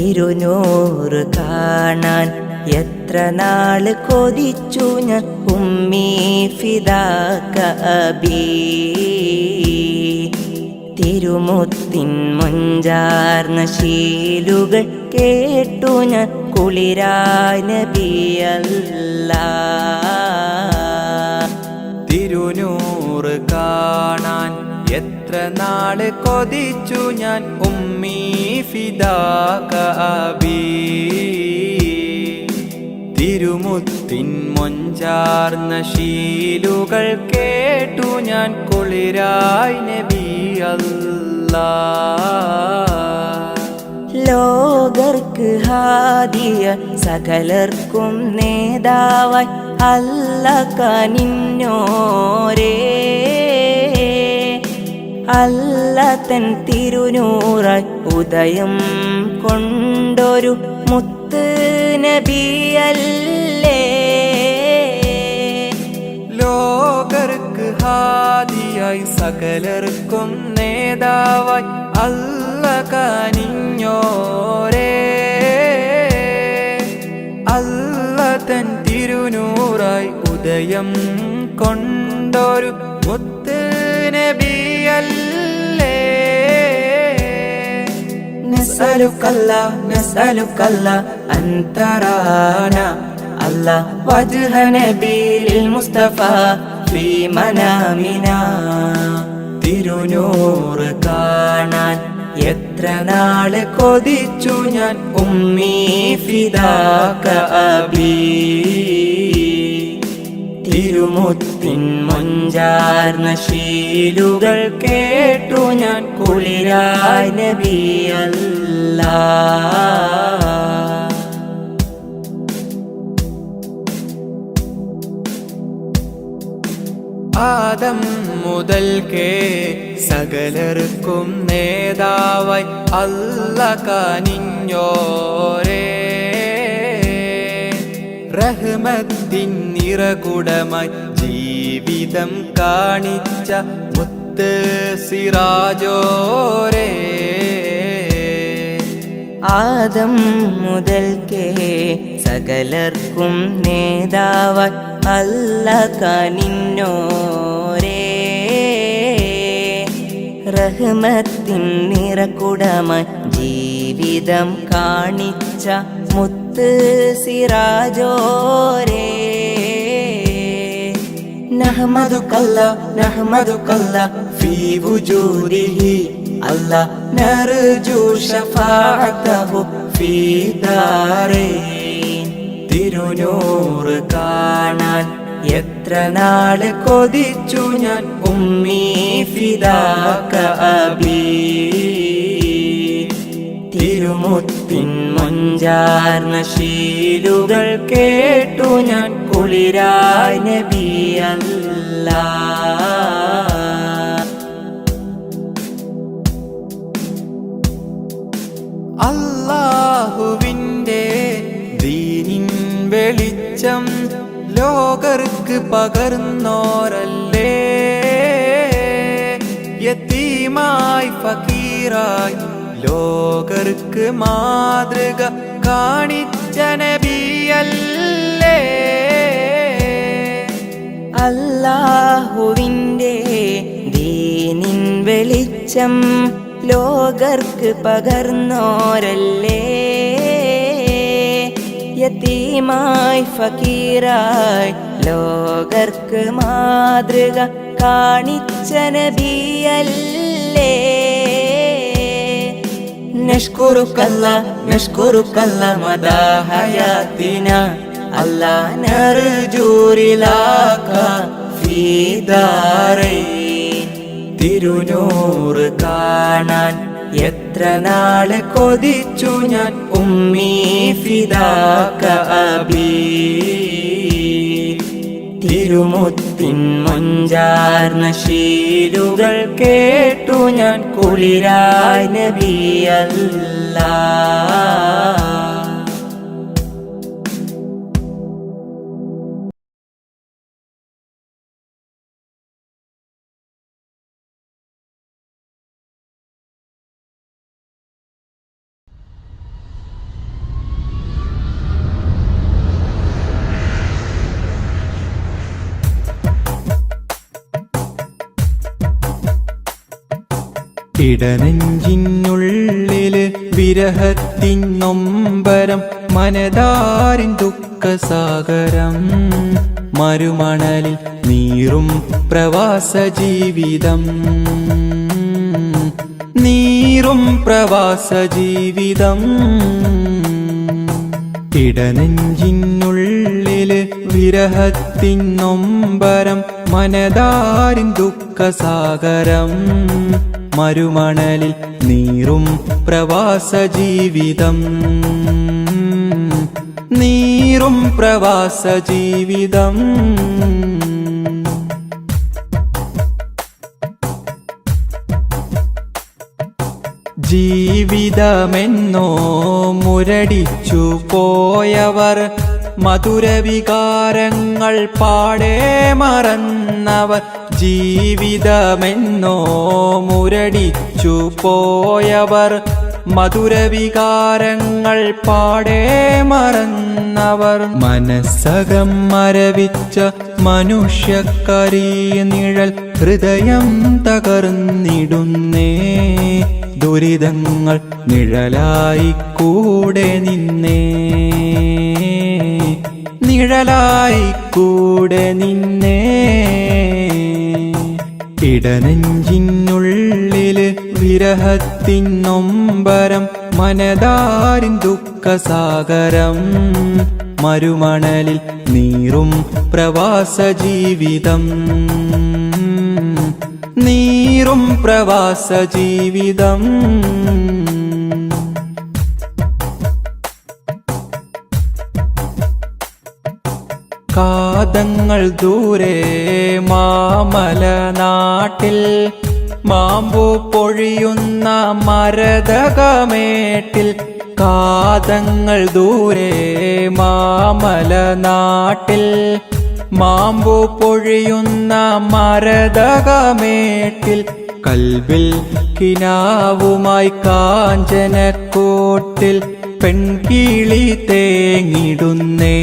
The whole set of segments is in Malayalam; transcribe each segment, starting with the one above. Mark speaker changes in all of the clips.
Speaker 1: തിരുനൂറ് കാണാൻ എത്ര നാൾ കൊതിച്ചു ഞാൻ ഉമ്മി ഫിദാക്കബി തിരുമുത്തിൻ മുഞ്ചാർന്ന ശീലുകൾ കേട്ടു ഞാൻ കുളിരായ നബിയല്ല.
Speaker 2: തിരുനൂറ് കാണാൻ എത്ര നാൾ കൊതിച്ചു ഞാൻ ഉമ്മി ഫിദാകബി തിരുമുത്തിൻ മൊഞ്ചാർന്ന ശീലുകൾ കേട്ടു ഞാൻ കുളിരായി നബി അല്ലാ
Speaker 1: ലോകർക്ക് ഹാദിയ സകലർക്കും നേതാവായി അല്ല കനിഞ്ഞോരേ അല്ല തൻ തിരുനൂറായി ഉദയം കൊണ്ടൊരു മുത്ത് നബിയല്ലേ?
Speaker 2: ലോകർക്ക് ഹാദിയായി സകലർക്കും നേതാവായി അല്ല കനിഞ്ഞോരേ. അല്ല തൻ തിരുനൂറായി ഉദയം കൊണ്ടൊരു
Speaker 1: نسألك الله نسألك الله أن ترانا الله وجه نبي المصطفى في منامنا തിരുനൂറ് കാണാൻ എത്ര നാള് കൊതിച്ചു ഞാൻ ഉമ്മി ഫിദാക അബി തിരുമുത്തിൻ മൊഞ്ചാർന്ന ശീലുകൾ കേട്ടു ഞാൻ കുളിരായ നബിയല്ല.
Speaker 2: ആദം മുതൽക്കേ സകലർക്കും നേതാവായി അല്ല കനിഞ്ഞോരേ. റഹ്മത്തിൻ നിറകുടമായി ജീവിതം കാണിച്ച മുത്ത് സിറാജോരേ
Speaker 1: ആദം മുതൽക്കേ സകലർക്കും നേതാവ അല്ല കനിന്നോരേ റഹ്മത്തിൻ നിറക്കുടമ ജീവിതം കാണിച്ച മുത്ത് സിറാജോരേ نحمدك الله نحمدك الله في وجوده الله نرجو شفاعته في دارين തിരുനൂറ് കാണാൻ എത്ര നാള് കൊതിച്ചു ഞാൻ ഉമ്മി ഫിദാക അബി തിരുമുത്തിൻ മൊഞ്ചാർന്ന ശീലുകൾ കേട്ടു ഞാൻ കുളിരായ
Speaker 2: അല്ലാഹുവിന്റെ ദീനിൻ വെളിച്ചം ലോകർക്ക് പകർന്നോരല്ലേ? യത്തീമായി ഫക്കീറായി ലോകർക്ക് മാതൃക കാണിച്ച നബിയല്ലേ?
Speaker 1: അല്ലാഹുവിൻ്റെ ദീനിൻ വെളിച്ചം ലോകർക്ക് പകർന്നോരല്ലേ യത്തീമായി ഫക്കീറായി ലോകർക്ക് മാതൃക കാണിച്ച നബിയല്ലേ نشكرك الله نشكرك الله مدى حياتنا الله نرجو رلاك في دارين തിരുനൂറ് കാണാൻ എത്ര നാള് കൊതിച്ചു ഞാൻ ഉമ്മി ഫിദാക അബി തിരുമുത്തിൻ മൊഞ്ചാർന്ന ശീലുകൾ കേട്ടു ഞാൻ കുളിരായ നബിയല്ല
Speaker 2: ഇടനെഞ്ചിനുള്ളിൽ വിരഹത്തിൻ നൊമ്പരം മനതാരിൻ ദുഃഖസാഗരം. മരുമണലിൽ നീറും പ്രവാസ ജീവിതം നീറും പ്രവാസ ജീവിതം ഇടനെഞ്ചിനുള്ളിൽ വിരഹത്തിൻ നൊമ്പരം മനതാരിൻ ദുഃഖസാഗരം. മരുമണലിൽ നീറും പ്രവാസ ജീവിതം. നീറും പ്രവാസ ജീവിതം. ജീവിതമെന്നോ മുരടിച്ചു പോയവർ മധുരവികാരങ്ങൾ പാടെ മറന്നവർ ജീവിതമെന്നോ മുരടിച്ചു പോയവർ മധുരവികാരങ്ങൾ പാടെ മറന്നവർ. മനസ്സകം മരവിച്ച മനുഷ്യക്കരീ നിഴൽ ഹൃദയം തകർന്നിടുന്നേ. ദുരിതങ്ങൾ നിഴലായി കൂടെ നിന്നേ. നിഴലായി കൂടെ നിന്നേ. ഇടനെഞ്ചിനുള്ളിൽ വിരഹത്തിനൊമ്പരം മനതാരിൻ ദുഃഖസാഗരം. മരുമണലിൽ നീറും പ്രവാസ ജീവിതം നീറും പ്രവാസ ജീവിതം കാതങ്ങൾ ദൂരെ മാമല നാട്ടിൽ മാമ്പു പൊഴിയുന്ന മരതകമേട്ടിൽ കാതങ്ങൾ ദൂരെ മാമല നാട്ടിൽ മാമ്പു പൊഴിയുന്ന മരതകമേട്ടിൽ കൽവിൽ കിനാവുമായി കാഞ്ചനക്കോട്ടിൽ പെൺകിളി തേങ്ങിടുന്നേ.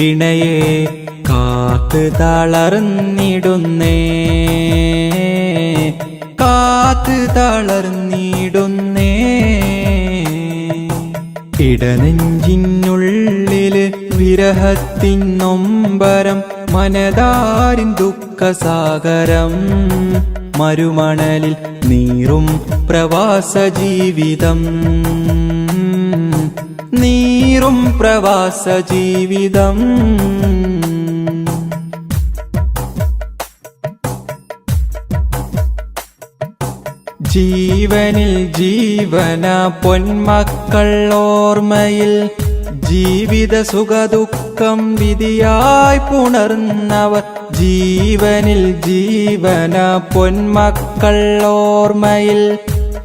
Speaker 2: ഇണയെ കാത്ത് തളർന്നിടുന്നേ. കാത്ത് തളർന്നിടുന്നേ. ഇടനെഞ്ചിനുള്ളിൽ വിരഹത്തിനൊമ്പരം മനതാരിൻ ദുഃഖസാഗരം. മരുമണലിൽ നീറും പ്രവാസ ജീവിതം നീറും പ്രവാസ ജീവിതം. ജീവനിൽ ജീവന പൊന്മക്കൾ ഓർമ്മയിൽ ജീവിത സുഖദുഃഖം വിധിയായി പുണർന്നവർ ജീവനിൽ ജീവന പൊന്മക്കൾ ഓർമ്മയിൽ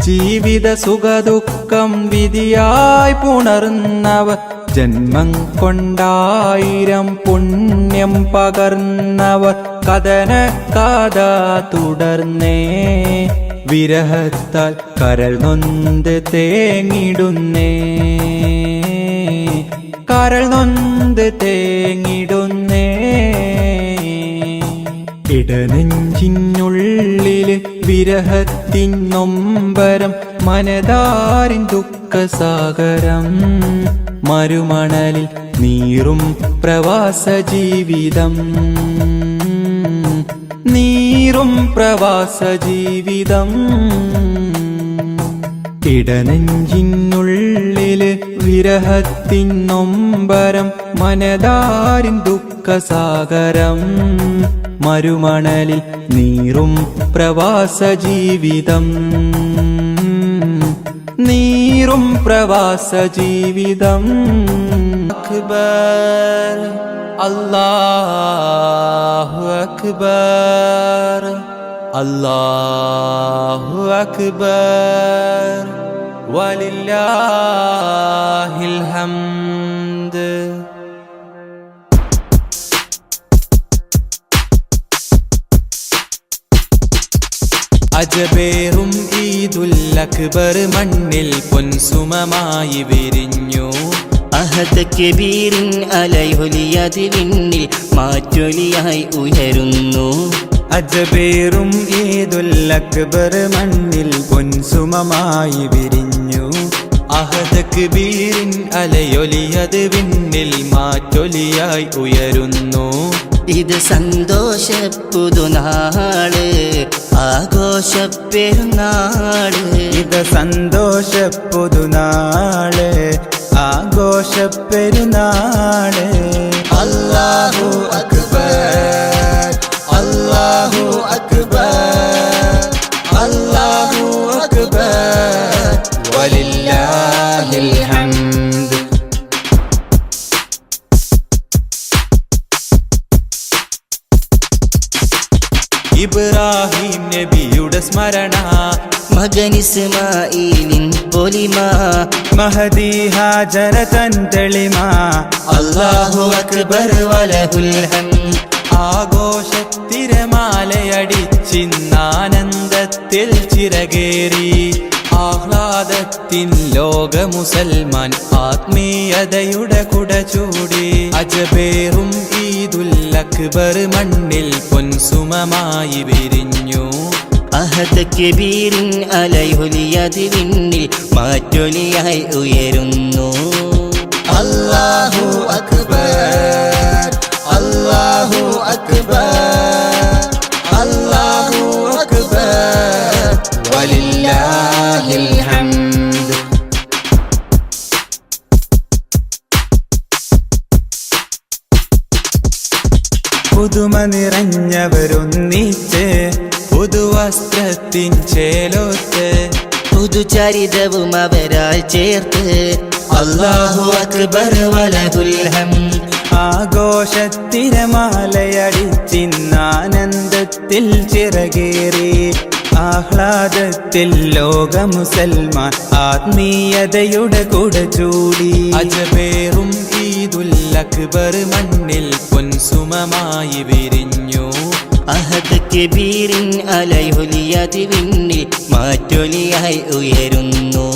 Speaker 2: ജീവിത സുഖദുഃഖം വിധിയായി പുണർന്നവർ ജന്മം കൊണ്ടായിരം പുണ്യം പകർന്നവർ കഥന കഥ തുടർന്നേ. വിരഹത്താൽ കരൾ നൊന്ത് തേങ്ങിടുന്നേ. കരൾ നൊന്ത് തേങ്ങിടുന്നേ. ഇടനെഞ്ചിനുള്ളിൽ വിരഹത്തിൻ നൊമ്പരം മനതാരിൻ ദുഃഖസാഗരം. മരുമണലിൽ നീറും പ്രവാസ ജീവിതം നീറും പ്രവാസ ജീവിതം ഇടനെഞ്ചിനുള്ളിൽ വിരഹത്തിൻ നൊമ്പരം മനതാരിൻ ദുഃഖസാഗരം. മരുമണലിൽ നീറും പ്രവാസ ജീവിതം നീറും പ്രവാസ ജീവിതം അക്ബർ അല്ലാഹു അക്ബർ. അല്ലാഹു അക്ബർ. വലില്ലാഹിൽ ഹംദ്. അജബേറും ഈദുൽ അക്ബർ മണ്ണിൽ പൊൻസുമമായി വിരിഞ്ഞു.
Speaker 1: അഹദ കബീറിൻ അലയൊലിയതിൽ മാറ്റൊലിയായി ഉയരുന്നു.
Speaker 2: അജബേറും ഈദുൽ അക്ബർ മണ്ണിൽ പൊൻസുമമായി വിരിഞ്ഞു. അഹദ് കബീറിൻ അലയൊലിയത് വിണ്ണിൽ മാറ്റൊലിയായി ഉയരുന്നു.
Speaker 3: ഇത് സന്തോഷ പുതുനാൾ ആഘോഷ പെരുന്നാൾ.
Speaker 2: ഇത് സന്തോഷ പുതുനാൾ ആഘോഷ പെരുന്നാൾ. അല്ലാഹു അക്ബർ സ്മരണ
Speaker 3: മകൻ പൊലിമ
Speaker 2: മഹദി ഹാജര തൻ തെളിമ.
Speaker 3: അല്ലാഹു അക്ബർ വലഹുൽ
Speaker 2: ആഘോഷത്തിരമാലയടിച്ചിന്നാനന്ദത്തിൽ ചിറകേറി. ആഹ്ലാദത്തിൻ ലോക മുസൽമാൻ ആത്മീയതയുടെ കുട ചൂടി. അജബേറും ഈദുൽ അക്ബർ മണ്ണിൽ പൊൻസുമമായി വിരിഞ്ഞു.
Speaker 3: അലയൊലിയത് വിണ്ണിൽ മാറ്റൊലിയായി ഉയരുന്നു.
Speaker 2: അല്ലാഹു അക്ബർ അല്ലാഹു അക്ബർ അല്ലാഹു അക്ബർ. വലില്ലാഹിൽ ഹംദ്. പുതുമ നിറഞ്ഞവരൊന്നിച്ച് പുതുവസ്ത്രത്തിൻ ചേലോത്ത്
Speaker 3: പുതുചരിതവും അവരാൽ ചേർത്ത് അള്ളാഹു അക്ബർ വലതുൽഹം.
Speaker 2: ആഘോഷത്തിരമാലയടിച്ചിന്നാനന്ദത്തിൽ ചിറകേറി. ആഹ്ലാദത്തിൽ ലോക മുസൽമാൻ ആത്മീയതയുടെ കൂടെ ചൂടി. അജബേറും ഈദുൽ അക്ബർ മണ്ണിൽ പൊൻസുമമായി വിരിഞ്ഞു.
Speaker 3: അഹദ് കബീരിൻ അലയൊലിയത് വിണ്ണിൽ മാറ്റൊലിയായി ഉയരുന്നു.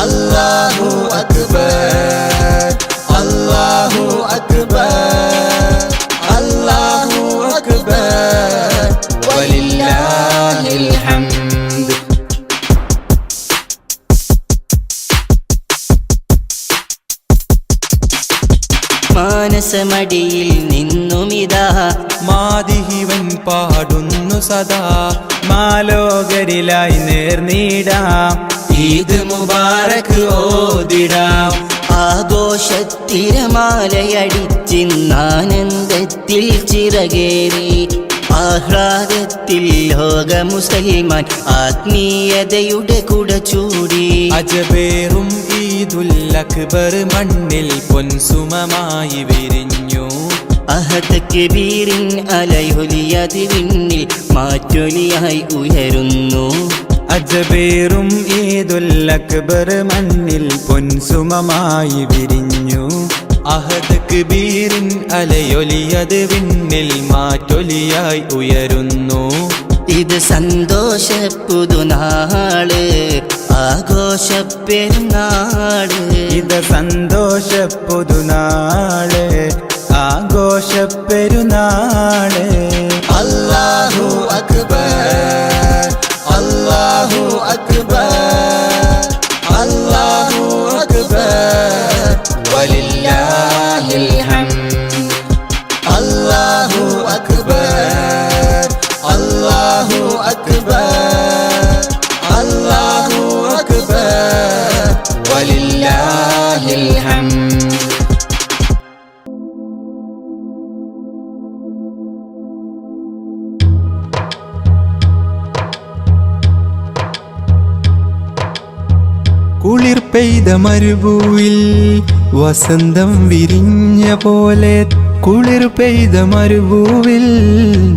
Speaker 2: അല്ലാഹു അക്ബർ അല്ലാഹു അക്ബർ അല്ലാഹു അക്ബർ. വലില്ലാഹിൽ ഹംദ്.
Speaker 3: മാനസമടിയിൽ നിന്നുമിതാ
Speaker 2: മാതിഹിവൻ പാടുന്നു സദാ. മാലോകരിലായി നേർനീടാം ഈദ് മുബാറക് ഓതിടാം.
Speaker 3: ആഘോഷത്തിരമാലയടിച്ചിന്നാനന്ദത്തിൽ ചിറകേറി. ആഹ്ലാദത്തിൽ ലോക മുസൽമാൻ ആത്മീയതയുടെ കുട ചൂടി.
Speaker 2: അജബേറും ഈദുൽ അക്ബർ മണ്ണിൽ പൊൻസുമമായി വിരിഞ്ഞു.
Speaker 3: അഹദ് കബീരിൻ അലയൊലിയത് വിണ്ണിൽ മാറ്റൊലിയായി ഉയരുന്നു.
Speaker 2: അജബേറും ഈദുൽ അക്ബർ മണ്ണിൽ പൊൻസുമമായി വിരിഞ്ഞു. അഹദ് കബീരിൻ അലയൊലിയത് വിണ്ണിൽ മാറ്റൊലിയായി ഉയരുന്നു.
Speaker 3: ഇത് സന്തോഷ പുതുനാൾ ആഘോഷ പെരുന്നാൾ.
Speaker 2: ഇത് സന്തോഷ പുതുനാൾ ആഘോഷ പെരുന്നാൾ അല്ലാഹു അക്ബർ അല്ലാഹു അക്ബർ അല്ലാഹു അക്ബർ വലില്ലാഹിൽ ഹംദ്. അല്ലാഹു അക്ബർ അല്ലാഹു അക്ബർ അല്ലാഹു അക്ബർ വലില്ലാഹിൽ ഹംദ്. പെയ്ത മരുഭൂവിൽ വസന്തം വിരിഞ്ഞ പോലെ കുളിർ പെയ്ത മരുഭൂവിൽ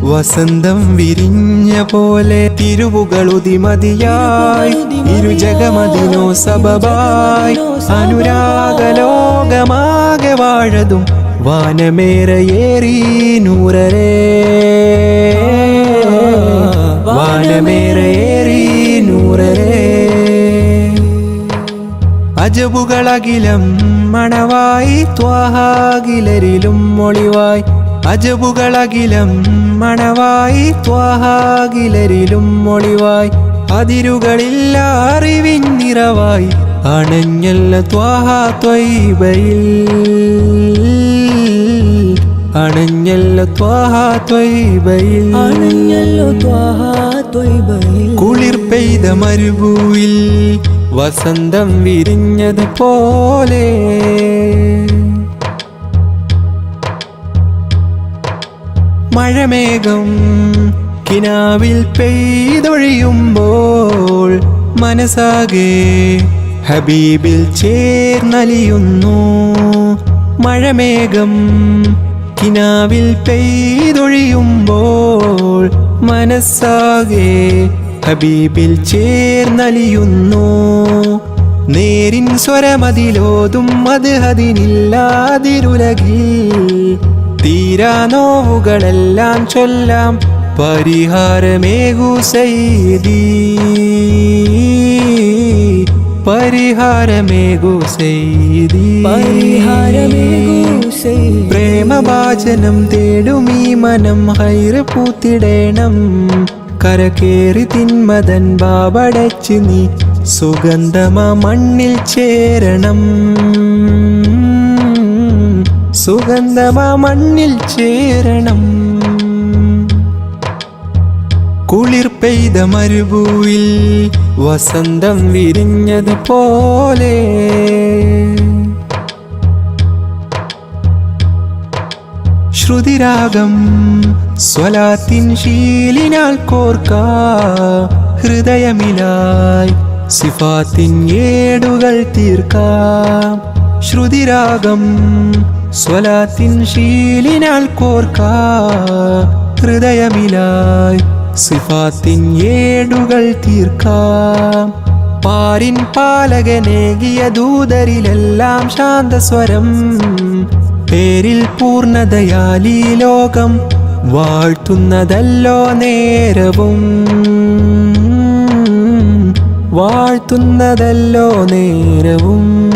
Speaker 2: വസന്തം വിരിഞ്ഞ പോലെ തിരുവുകളുതിമതിയായി ഇരുജഗമതിനോ സബബായി. അനുരാഗലോകമാകെ വാഴതും വാനമേറയേറി നൂറരേ. വാനമേറയേറി നൂറരേ. അജബുകളകിലം മണവായി ത്വാഹാകിലരിലും മൊളിവായി അജബുകളകിലം മണവായി ത്വാഹാകിലരിലും മൊളിവായി അതിരുകളില്ല അറിവിൻ നിറവായി അണഞ്ഞല്ല ത്വാഹ ത്വൈബയിൽ അണഞ്ഞല്ല ത്വാഹ ത്വൈബയിൽ
Speaker 4: അണഞ്ഞല്ലോ ത്വാഹ ത്വൈബയിൽ
Speaker 2: കുളിർ പെയ്ത മരുഭൂയിൽ വസന്തം വിരിഞ്ഞത് പോലെ. മഴമേഘം കിനാവിൽ പെയ്തൊഴിയുമ്പോൾ മനസ്സാകെ ഹബീബിൽ ചേർന്നലിയുന്നു. മഴമേഘം കിനാവിൽ പെയ്തൊഴിയുമ്പോൾ മനസ്സാകെ ഹബീബിൽ ചേർന്നലിയുന്നു. നേരിൻ സ്വരമതിലോതും അത് അതിനില്ലാതിരുലകിൽ. തീരാ നോവുകളെല്ലാം ചൊല്ലാം പരിഹാരമേകൂ സൈദി പരിഹാരമേകു സൈദി
Speaker 4: പരിഹാരമേകൂ
Speaker 2: പ്രേമവാചനം തേടും ഈ മനം ഹൈറ് പൂത്തിടേണം. കരകേറി തിന്മതൻ ബാബടച്ച് നീ സുഗന്ധമ മണ്ണിൽ ചേരണം. സുഗന്ധമ മണ്ണിൽ ചേരണം. കുളിർ പെയ്ത മരുഭൂയിൽ വസന്തം വിരിഞ്ഞത് പോലെ. ശ്രുതിരാഗം സ്വലാത്തിൻ ശീലിനാൽ കോർക്ക ഹൃദയമിലായി സിഫാത്തിൻ ഏടുകൾ തീർക്കാം. ശ്രുതിരാഗം സ്വലാത്തിൻ ശീലിനാൽ കോർക്ക ഹൃദയമിലായി സിഫാത്തിൻ ഏടുകൾ തീർക്കാം. പാരിൻ പാലകനേകിയ ദൂതരിലെല്ലാം ശാന്തസ്വരം പേരിൽ പൂർണതയാലീ ലോകം വാഴ്ത്തുന്നതല്ലോ നേരവും. വാഴ്ത്തുന്നതല്ലോ നേരവും.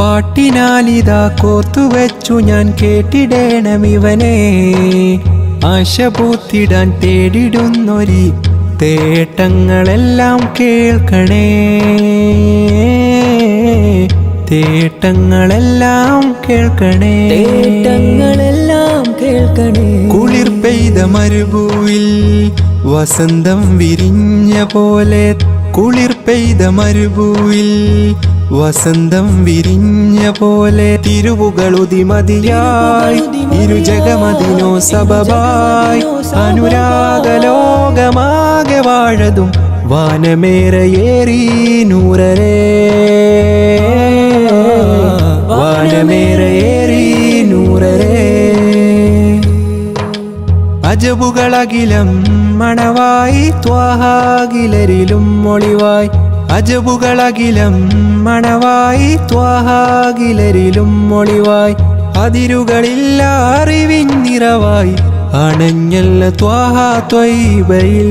Speaker 2: പാട്ടിനാലിതാ കോർത്തുവെച്ചു ഞാൻ കേട്ടിടേണം ഇവനെ. ആശ പൂത്തിടാൻ തേടിടുന്നൊരി തേട്ടങ്ങളെല്ലാം കേൾക്കണേ. തേട്ടങ്ങളെല്ലാം കേൾക്കണേ.
Speaker 4: തേട്ടങ്ങളെല്ലാം കേൾക്കണേ.
Speaker 2: കുളിർ പെയ്ത മരുഭൂവിൽ വസന്തം വിരിഞ്ഞ പോലെ. കുളിർ പെയ്ത മരുഭൂവിൽ വസന്തം വിരിഞ്ഞ പോലെ. തിരുവുകളുതിമതിയായി ഇരുജഗമതിനോ സബബായി. അനുരാഗലോകമാകെ വാഴതും. വാനമേറയേറി നൂറരേ. വാനമേറയേറി നൂറരേ. അജബുകളകിലം മണവായി ത്വാഹാകിലരിലും മൊളിവായി അജബുകളകിലം മണവായി ത്വാഹാകിലരിലും മൊളിവായി അതിരുകളില്ല അറിവിൻ നിറവായി. അണഞ്ഞല്ല ത്വാഹാ ത്വൈബയിൽ.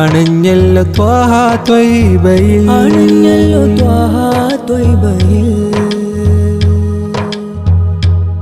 Speaker 2: അണഞ്ഞല്ല ത്വാഹാ ത്വൈബയിൽ
Speaker 4: അണഞ്ഞല്ലോ ത്വാഹാ ത്വയ്ബയിൽ.